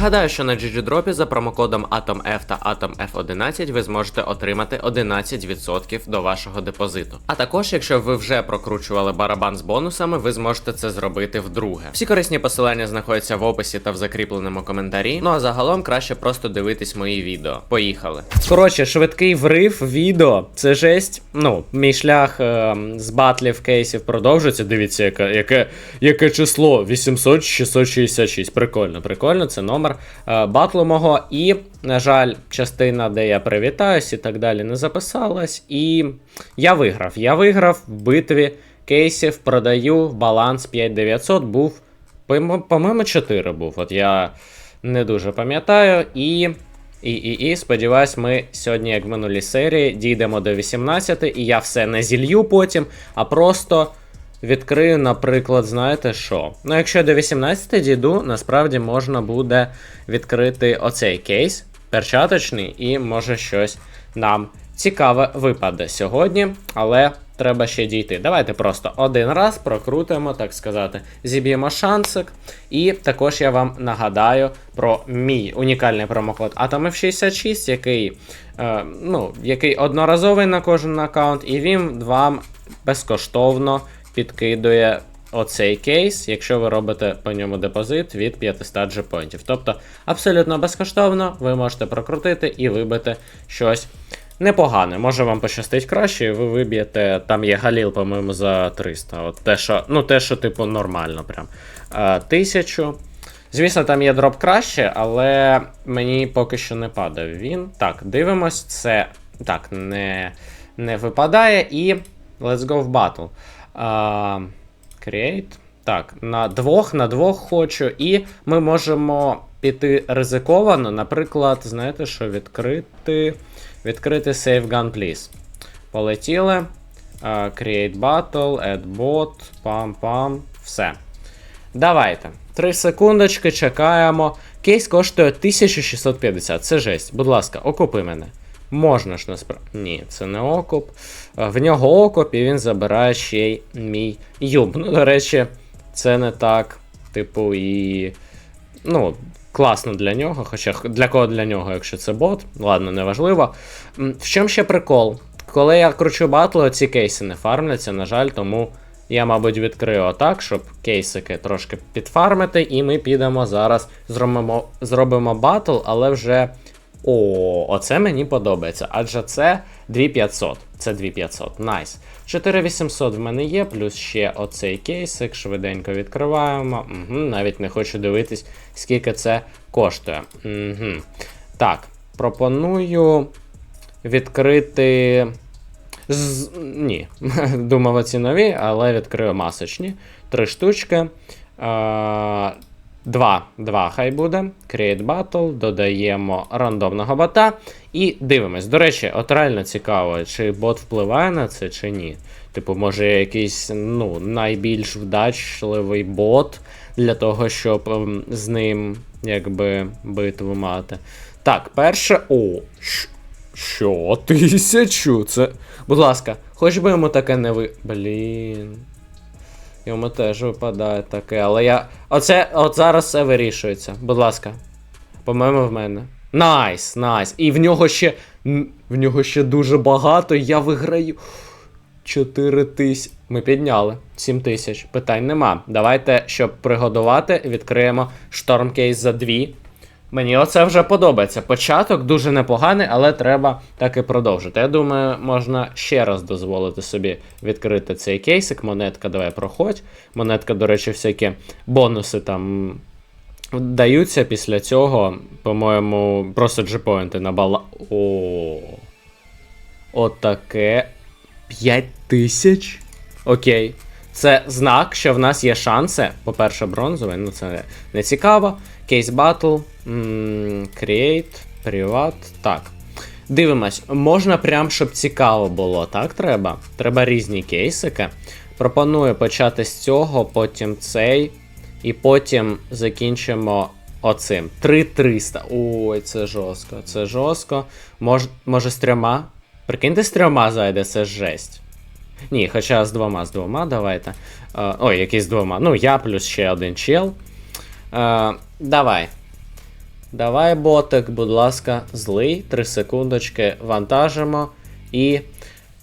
Нагадаю, що на GGDrop за промокодом AtomF та AtomF11 ви зможете отримати 11% до вашого депозиту. А також, якщо ви вже прокручували барабан з бонусами, ви зможете це зробити вдруге. Всі корисні посилання знаходяться в описі та в закріпленому коментарі. Ну а загалом краще просто дивитись мої відео. Поїхали. Коротше, швидкий врив відео. Це жесть. Ну, мій шлях е, з батлів кейсів продовжується. Дивіться, яке, яке, яке число 800 666. Прикольно, прикольно, це номер е, батлу мого. І, на жаль, частина, де я привітаюсь і так далі, не записалась. І я виграв. Я виграв в битві кейсів, продаю баланс 5900 був. по- По-моєму, 4 був. От я не дуже пам'ятаю. І. І, і, і сподіваюсь, ми сьогодні, як в минулій серії, дійдемо до 18, і я все не зілью потім, а просто відкрию, наприклад, знаєте що? Ну, якщо до 18 дійду, насправді можна буде відкрити оцей кейс, перчаточний, і може щось нам цікаве випаде сьогодні, але треба ще дійти. Давайте просто один раз прокрутимо, так сказати, зіб'ємо шансик. І також я вам нагадаю про мій унікальний промокод AtomF66, який, е, ну, який одноразовий на кожен аккаунт, і він вам безкоштовно підкидує оцей кейс, якщо ви робите по ньому депозит від 500 джепоінтів. Тобто абсолютно безкоштовно ви можете прокрутити і вибити щось непогане. Може вам пощастить краще, і ви виб'єте. Там є Галіл, по-моєму, за 300. От те, що, ну, те, що, типу, нормально. прям. Е, Тисячу. Звісно, там є дроп краще, але мені поки що не падав він. Так, дивимось, це так, не, не випадає. І let's go в battle. Create. Так, на двох, на двох хочу. І ми можемо піти ризиковано. Наприклад, знаєте, що відкрити. Відкрити Save Gun, please. Полетіли. А, create battle, add bot, пам-пам. Все. Давайте. Три секундочки, чекаємо. Кейс коштує 1650. Це жесть. Будь ласка, окупи мене. Можна ж насправді. Ні, це не окуп. Е, В нього окуп, і він забирає ще й мій юб. Ну, до речі, це не так, типу, і. Ну, класно для нього. Хоча для кого для нього, якщо це бот, ладно, неважливо. В чому ще прикол? Коли я кручу батли, ці кейси не фармляться, на жаль, тому я, мабуть, відкрию отак, щоб кейсики трошки підфармити, і ми підемо зараз, зробимо, зробимо батл, але вже. О, оце мені подобається. Адже це 2500. Це 2500. Найс. 4800 в мене є, плюс ще оцей кейсик. Швиденько відкриваємо. Угу, навіть не хочу дивитись, скільки це коштує. Угу. Так, пропоную відкрити. З... Ні, думав оці нові, але відкрию масочні. Три штучки. А, Два, два хай буде. Create Battle, додаємо рандомного бота і дивимось. До речі, от реально цікаво, чи бот впливає на це, чи ні. Типу, може, якийсь ну, найбільш вдачливий бот для того, щоб ем, з ним якби битву мати. Так, перше. О, що? Тисячу? Це. Будь ласка, хоч би йому таке не ви. Блін. Йому теж випадає таке, але я. Оце от зараз все вирішується. Будь ласка. По-моєму, в мене. Найс, найс. І в нього ще. В нього ще дуже багато. Я виграю. 4 тисяч. Ми підняли. 7 тисяч. Питань нема. Давайте, щоб пригодувати, відкриємо штормкейс за 2. Мені оце вже подобається. Початок дуже непоганий, але треба так і продовжити. Я думаю, можна ще раз дозволити собі відкрити цей кейсик. Монетка, давай проходь. Монетка, до речі, всякі бонуси там даються після цього. По-моєму, просто джепоінти на бала. О. Отаке. 5 тисяч? Окей. Це знак, що в нас є шанси. По-перше, бронзовий, ну це не цікаво. Кейс батл, create, приват. Так. Дивимось, можна прям, щоб цікаво було, так треба? Треба різні кейсики. Пропоную почати з цього, потім цей, і потім закінчимо оцим. 3300. Ой, це жорстко, це жорстко. Мож, може з трьома? Прикиньте, з трьома зайде, це жесть. Ні, хоча з двома, з двома, давайте. Е, ой, який з двома. Ну, я плюс ще один чел. Е, давай. Давай, ботик, будь ласка, злий. 3 секундочки вантажимо. І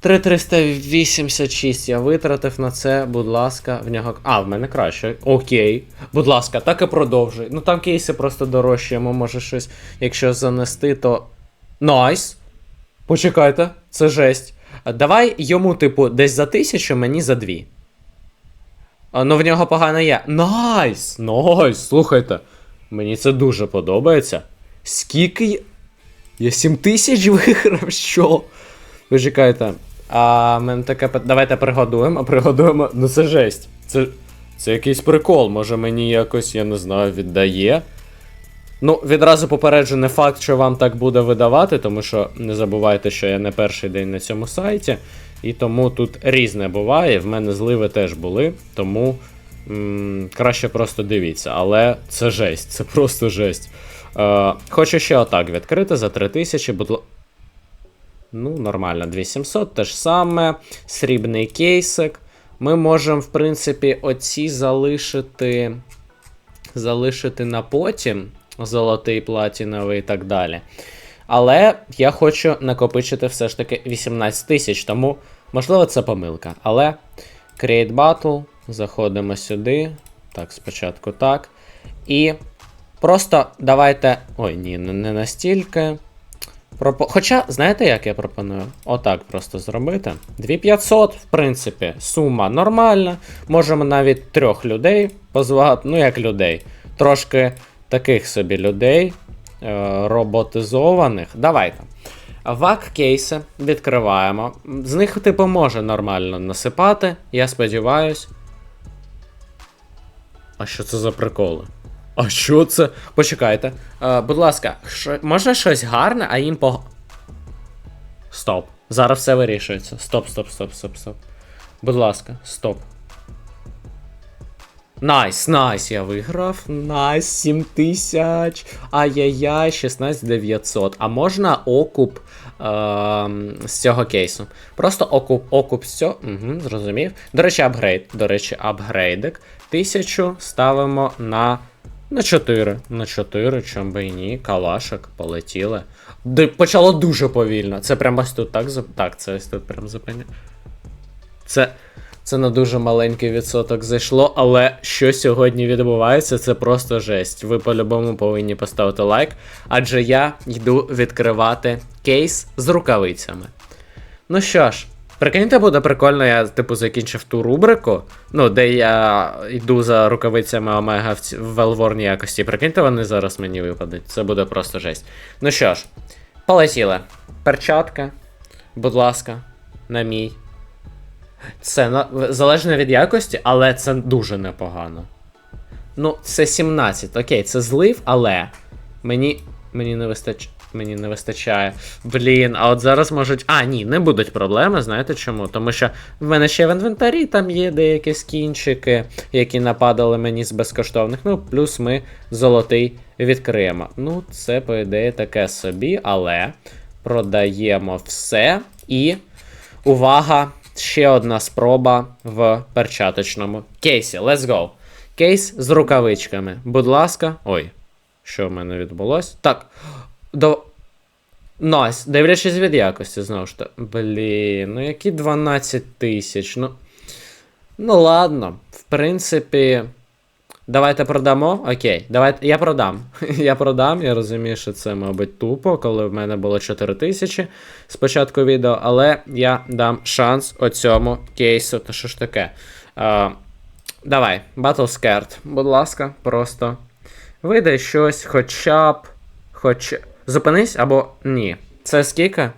3386 я витратив на це, будь ласка, в нього. А, в мене краще. Окей. Будь ласка, так і продовжуй. Ну там кейси просто дорожчі, йому може щось, якщо занести, то. Найс. Почекайте, це жесть. Давай йому, типу, десь за тисячу, мені за дві. Ну в нього погано є. Найс! Найс! Слухайте. Мені це дуже подобається. Скільки. я- Я 7 тисяч виграв, що? Ви чекайте. А мене таке. Давайте пригодуємо, пригодуємо. Ну це жесть. Це. Це якийсь прикол. Може мені якось, я не знаю, віддає. Ну, відразу попереджу не факт, що вам так буде видавати, тому що не забувайте, що я не перший день на цьому сайті. І тому тут різне буває. В мене зливи теж були, тому м- краще просто дивіться. Але це жесть, це просто жесть. Е, хочу ще отак відкрити за 3000, будь ласка. Ну, нормально, 2700, те ж саме. Срібний кейсик. Ми можемо, в принципі, оці залишити. Залишити на потім. Золотий, платіновий і так далі. Але я хочу накопичити все ж таки 18 тисяч, тому, можливо, це помилка. Але Create Battle, заходимо сюди. Так, спочатку так. І просто давайте. Ой, ні, не настільки. Пропо... Хоча, знаєте, як я пропоную? Отак просто зробити. 2500, в принципі, сума нормальна. Можемо навіть трьох людей позвати, ну як людей. Трошки таких собі людей, е, роботизованих. Давайте. Вак кейси відкриваємо. З них, типу, може нормально насипати, я сподіваюсь. А що це за приколи? А що це? Почекайте. Е, будь ласка, що... може щось гарне, а їм по. Стоп. Зараз все вирішується. Стоп, стоп, стоп, стоп, стоп. Будь ласка, стоп. Найс, найс, я виграв. Найс, 7 тисяч. Ай-яй-яй, 16 900. А можна окуп ем, з цього кейсу? Просто окуп, окуп з цього. Угу, зрозумів. До речі, апгрейд. До речі, апгрейдик. Тисячу ставимо на. На 4. На 4, чом би і ні. Калашик, полетіли. Д- почало дуже повільно. Це прямо ось тут так. Так, це ось тут прям зупиня. Це. Це на дуже маленький відсоток зайшло, але що сьогодні відбувається, це просто жесть. Ви по-любому повинні поставити лайк, адже я йду відкривати кейс з рукавицями. Ну що ж, прикиньте, буде прикольно, я типу закінчив ту рубрику, ну, де я йду за рукавицями Омега в, ці- в велворній якості. Прикиньте, вони зараз мені випадуть. Це буде просто жесть. Ну що ж, полетіли. Перчатка, будь ласка, на мій. Це залежно від якості, але це дуже непогано. Ну, це 17. Окей, це злив, але мені. Мені не вистач... Мені не вистачає. Блін, а от зараз можуть. А, ні, не будуть проблеми, знаєте чому? Тому що в мене ще в інвентарі там є деякі скінчики, які нападали мені з безкоштовних. Ну, плюс ми золотий відкриємо. Ну, це, по ідеї, таке собі, але продаємо все і. Увага! Ще одна спроба в перчаточному кейсі. Let's go. Кейс з рукавичками. Будь ласка. Ой, що в мене відбулось? Так. До. Найс. Дивлячись від якості, знову ж таки. Блін, ну які 12 тисяч. Ну. Ну ладно. В принципі. Давайте продамо. Окей, давайте. Я продам. я продам. Я розумію, що це, мабуть, тупо, коли в мене було 4 тисячі з початку відео, але я дам шанс оцьому кейсу. То що ж таке? А, давай, Battle Scared. Будь ласка, просто видай щось, хоча б. Хоч. Зупинись або ні. Це скільки?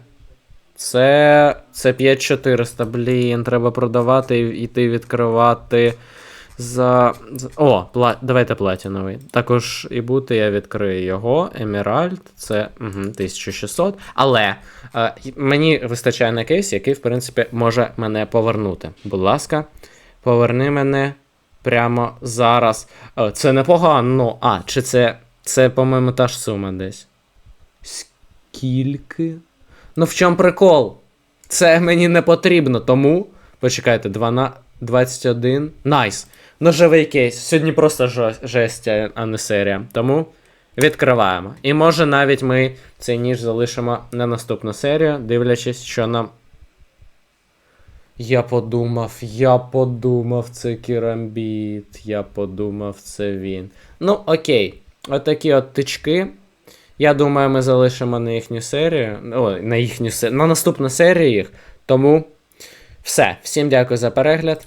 Це. Це 5400, блін, треба продавати і йти відкривати. За. О, пла... давайте платіновий. Також і бути я відкрию його. Еміральд, це угу, 1600. Але е, мені вистачає на кейс, який, в принципі, може мене повернути. Будь ласка, поверни мене прямо зараз. Е, це непогано. А, чи це. Це, по-моєму, та ж сума десь. Скільки? Ну в чому прикол? Це мені не потрібно, тому. Почекайте, 12, 21. Найс. Ножовий кейс. Сьогодні просто жесть, а а не серія. Тому Відкриваємо. І може навіть ми цей ніж залишимо на наступну серію, дивлячись, що нам. Я подумав, я подумав, це керамбіт. Я подумав, це він. Ну, окей. Отакі от тички. Я думаю, ми залишимо на їхню серію. Ой, на їхню серію. На наступну серію їх. Тому все. Всім дякую за перегляд